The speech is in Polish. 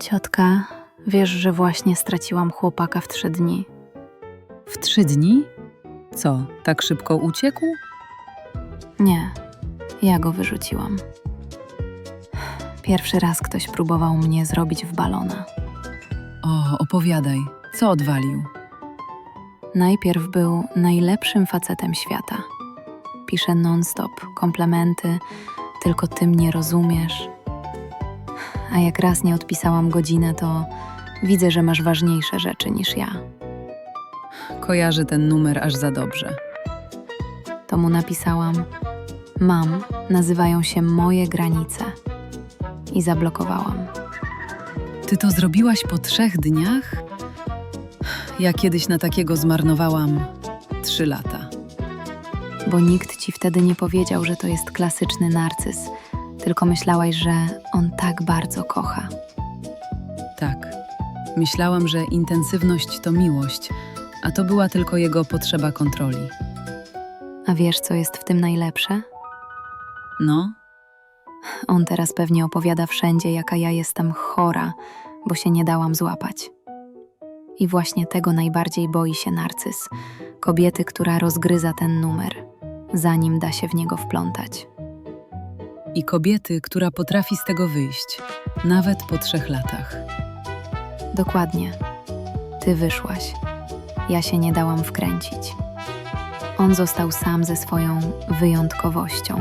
Ciotka, wiesz, że właśnie straciłam chłopaka w trzy dni. W trzy dni? Co, tak szybko uciekł? Nie, ja go wyrzuciłam. Pierwszy raz ktoś próbował mnie zrobić w balona. O, opowiadaj, co odwalił? Najpierw był najlepszym facetem świata. Pisze non-stop, komplementy, tylko ty mnie rozumiesz. A jak raz nie odpisałam godzinę, to widzę, że masz ważniejsze rzeczy niż ja. Kojarzę ten numer aż za dobrze. To mu napisałam: Mam, nazywają się moje granice. I zablokowałam. Ty to zrobiłaś po trzech dniach? Ja kiedyś na takiego zmarnowałam trzy lata. Bo nikt ci wtedy nie powiedział, że to jest klasyczny narcyz, tylko myślałaś, że on tak bardzo kocha. Tak. Myślałam, że intensywność to miłość, a to była tylko jego potrzeba kontroli. A wiesz, co jest w tym najlepsze? No, On teraz pewnie opowiada wszędzie, jaka ja jestem chora, bo się nie dałam złapać. I właśnie tego najbardziej boi się narcyz kobiety, która rozgryza ten numer, zanim da się w niego wplątać. I kobiety, która potrafi z tego wyjść, nawet po trzech latach. Dokładnie. Ty wyszłaś. Ja się nie dałam wkręcić. On został sam ze swoją wyjątkowością,